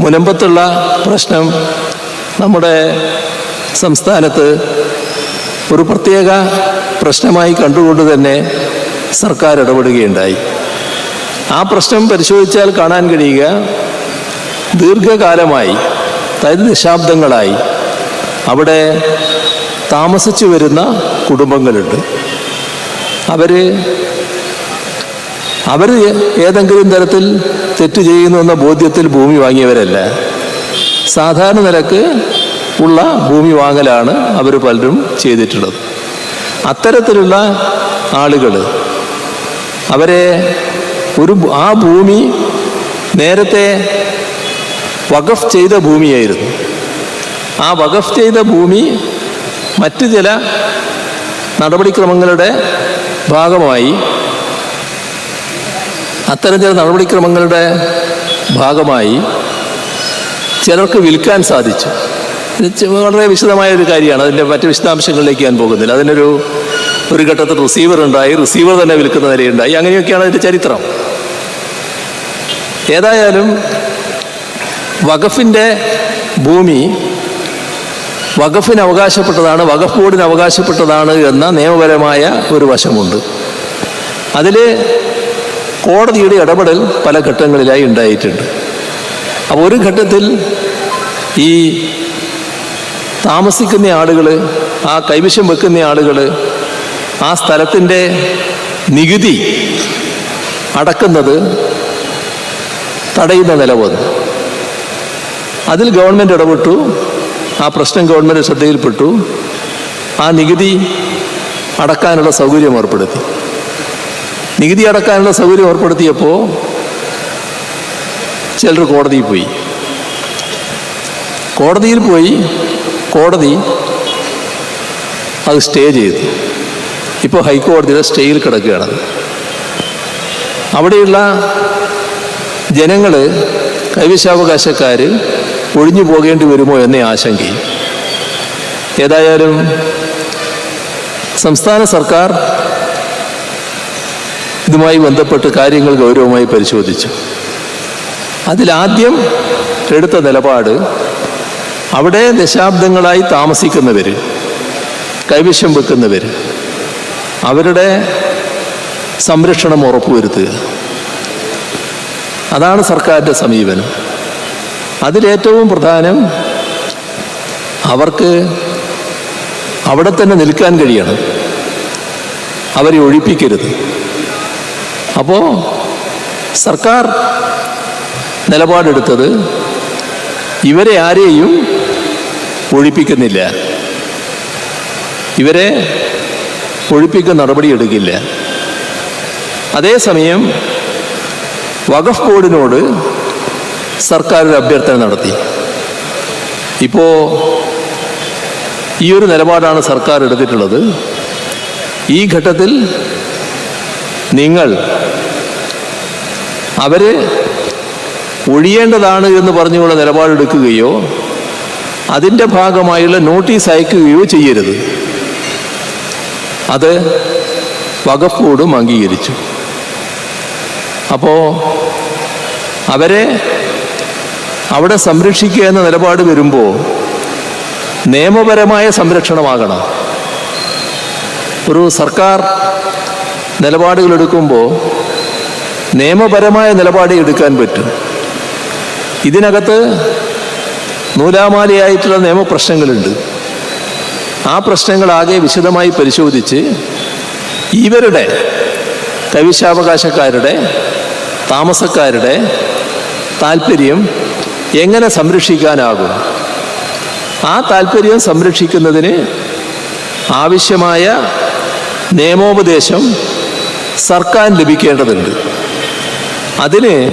മുനമ്പത്തുള്ള പ്രശ്നം നമ്മുടെ സംസ്ഥാനത്ത് ഒരു പ്രത്യേക പ്രശ്നമായി കണ്ടുകൊണ്ട് തന്നെ സർക്കാർ ഇടപെടുകയുണ്ടായി. ആ പ്രശ്നം പരിശോധിച്ചാൽ കാണാൻ കഴിയുക ദീർഘകാലമായി അതായത് ദശാബ്ദങ്ങളായി അവിടെ താമസിച്ചു വരുന്ന കുടുംബങ്ങളുണ്ട്. അവർ അവർ ഏതെങ്കിലും തരത്തിൽ തെറ്റ് ചെയ്യുന്നു എന്ന ബോധ്യത്തിൽ ഭൂമി വാങ്ങിയവരല്ല. സാധാരണ നിലയ്ക്ക് ഉള്ള ഭൂമി വാങ്ങലാണ് അവർ പലരും ചെയ്തിട്ടുള്ളത്. അത്തരത്തിലുള്ള ആളുകൾ അവരെ ഒരു ആ ഭൂമി നേരത്തെ വഖഫ് ചെയ്ത ഭൂമിയായിരുന്നു. ആ വഖഫ് ചെയ്ത ഭൂമി മറ്റ് ചില നടപടിക്രമങ്ങളുടെ ഭാഗമായി അത്തരം ചില നടപടിക്രമങ്ങളുടെ ഭാഗമായി ചിലർക്ക് വിൽക്കാൻ സാധിച്ചു. വളരെ വിശദമായ ഒരു കാര്യമാണ്. അതിന്റെ മറ്റ് വിശദാംശങ്ങളിലേക്ക് ഞാൻ പോകുന്നില്ല. അതിനൊരു ഒരു ഘട്ടത്തിൽ റിസീവർ ഉണ്ടായി. റിസീവർ തന്നെ വിൽക്കുന്ന നിലയുണ്ടായി. അങ്ങനെയൊക്കെയാണ് അതിന്റെ ചരിത്രം. ഏതായാലും വഖഫിന്റെ ഭൂമി വഖഫിന് അവകാശപ്പെട്ടതാണ് വഖഫ് ബോർഡിന് അവകാശപ്പെട്ടതാണ് എന്ന നിയമപരമായ ഒരു വശമുണ്ട്. അതിൽ കോടതിയുടെ ഇടപെടൽ പല ഘട്ടങ്ങളിലായി ഉണ്ടായിട്ടുണ്ട്. അപ്പോൾ ഒരു ഘട്ടത്തിൽ ഈ താമസിക്കുന്ന ആളുകൾ ആ കൈവശം വെക്കുന്ന ആളുകൾ ആ സ്ഥലത്തിന്റെ നികുതി അടക്കുന്നത് തടയുന്ന നില വന്നു അതിൽ ഗവൺമെന്റ് ഇടപെട്ടു ആ പ്രശ്നം ഗവൺമെന്റ് ശ്രദ്ധയിൽപ്പെട്ടു ആ നികുതി അടക്കാനുള്ള സൗകര്യം ഏർപ്പെടുത്തി. നികുതി അടക്കാനുള്ള സൗകര്യം ഏർപ്പെടുത്തിയപ്പോൾ ചിലർ കോടതിയിൽ പോയി. കോടതിയിൽ പോയി കോടതി അത് സ്റ്റേ ചെയ്തു. ഇപ്പോൾ ഹൈക്കോടതിയുടെ സ്റ്റേയിൽ കിടക്കുകയാണ്. അവിടെയുള്ള ജനങ്ങൾ കൈവശാവകാശക്കാർ ഒഴിഞ്ഞു പോകേണ്ടി വരുമോ എന്ന ആശങ്കയും ഏതായാലും സംസ്ഥാന സർക്കാർ ഇതുമായി ബന്ധപ്പെട്ട് കാര്യങ്ങൾ ഗൗരവമായി പരിശോധിച്ചു. അതിലാദ്യം എടുത്ത നിലപാട് അവിടെ ദശാബ്ദങ്ങളായി താമസിക്കുന്നവർ കൈവശം വെക്കുന്നവർ അവരുടെ സംരക്ഷണം ഉറപ്പുവരുത്തുക. അതാണ് സർക്കാരിന്റെ സമീപനം. അതിലേറ്റവും പ്രധാനം അവർക്ക് അവിടെ തന്നെ നിൽക്കാൻ കഴിയണം. അവരെ ഒഴിപ്പിക്കരുത്. അപ്പോൾ സർക്കാർ നിലപാടെടുത്തത് ഇവരെ ആരെയും ഒഴിപ്പിക്കുന്നില്ല. ഇവരെ ഒഴിപ്പിക്കുന്ന നടപടിയെടുക്കില്ല അതേസമയം വഖഫ് ബോർഡിനോട് സർക്കാർ ഒരു അഭ്യർത്ഥന നടത്തി. ഇപ്പോൾ ഈ ഒരു നിലപാടാണ് സർക്കാർ എടുത്തിട്ടുള്ളത്. ഈ ഘട്ടത്തിൽ നിങ്ങൾ അവർ ഒഴിയേണ്ടതാണ് എന്ന് പറഞ്ഞുള്ള നിലപാടെടുക്കുകയോ അതിന്റെ ഭാഗമായുള്ള നോട്ടീസ് അയക്കുകയോ ചെയ്യരുത്. അത് വകപ്പോടും അംഗീകരിച്ചു. അപ്പോൾ അവരെ അവിടെ സംരക്ഷിക്കുക എന്ന നിലപാട് വരുമ്പോൾ നിയമപരമായ സംരക്ഷണമാകണം. ഒരു സർക്കാർ നിലപാടുകൾ എടുക്കുമ്പോൾ നിയമപരമായ നിലപാട് എടുക്കാൻ പറ്റും. ഇതിനകത്ത് നൂലാമാലയായിട്ടുള്ള നിയമപ്രശ്നങ്ങളുണ്ട്. ആ പ്രശ്നങ്ങളാകെ വിശദമായി പരിശോധിച്ച് ഇവരുടെ കൈവശാവകാശക്കാരുടെ താമസക്കാരുടെ താല്പര്യം എങ്ങനെ സംരക്ഷിക്കാനാകും? ആ താല്പര്യം സംരക്ഷിക്കുന്നതിന് ആവശ്യമായ നിയമോപദേശം സർക്കാർ ലഭിക്കേണ്ടതുണ്ട്. അതിന്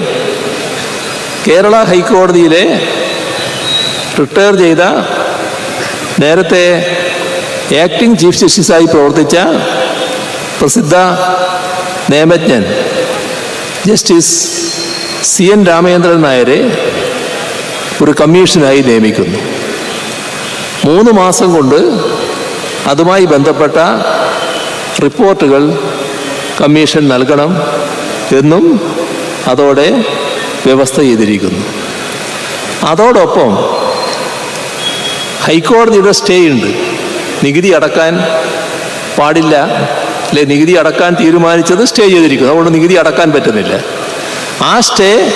കേരള ഹൈക്കോടതിയിലെ റിട്ടയർ ചെയ്ത നേരത്തെ ആക്ടിംഗ് ചീഫ് ജസ്റ്റിസായി പ്രവർത്തിച്ച പ്രസിദ്ധ നിയമജ്ഞൻ ജസ്റ്റിസ് സി എൻ രാമചന്ദ്രൻ നായരെ ഒരു കമ്മീഷനായി നിയമിക്കുന്നു. മൂന്ന് മാസം കൊണ്ട് അതുമായി ബന്ധപ്പെട്ട റിപ്പോർട്ടുകൾ കമ്മീഷൻ നൽകണം എന്നും അതോടെ വ്യവസ്ഥ ചെയ്തിരിക്കുന്നു. അതോടൊപ്പം ഹൈക്കോടതിയുടെ സ്റ്റേ ഉണ്ട്. നികുതി അടക്കാൻ പാടില്ല. അല്ലെ നികുതി അടക്കാൻ തീരുമാനിച്ചത് സ്റ്റേ ചെയ്തിരിക്കുന്നു. അതുകൊണ്ട് നികുതി അടക്കാൻ പറ്റുന്നില്ല. ആ സ്റ്റേ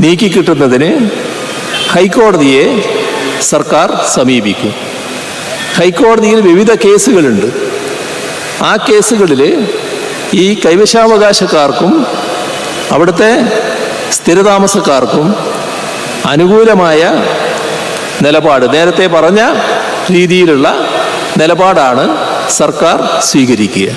നീക്കി കിട്ടുന്നതിന് ഹൈക്കോടതിയെ സർക്കാർ സമീപിക്കും. ഹൈക്കോടതിയിൽ വിവിധ കേസുകളുണ്ട്. ആ കേസുകളിൽ ഈ കൈവശാവകാശക്കാർക്കും അവിടുത്തെ സ്ഥിരതാമസക്കാർക്കും അനുകൂലമായ നിലപാട് നേരത്തെ പറഞ്ഞ രീതിയിലുള്ള നിലപാടാണ് സർക്കാർ സ്വീകരിക്കുക.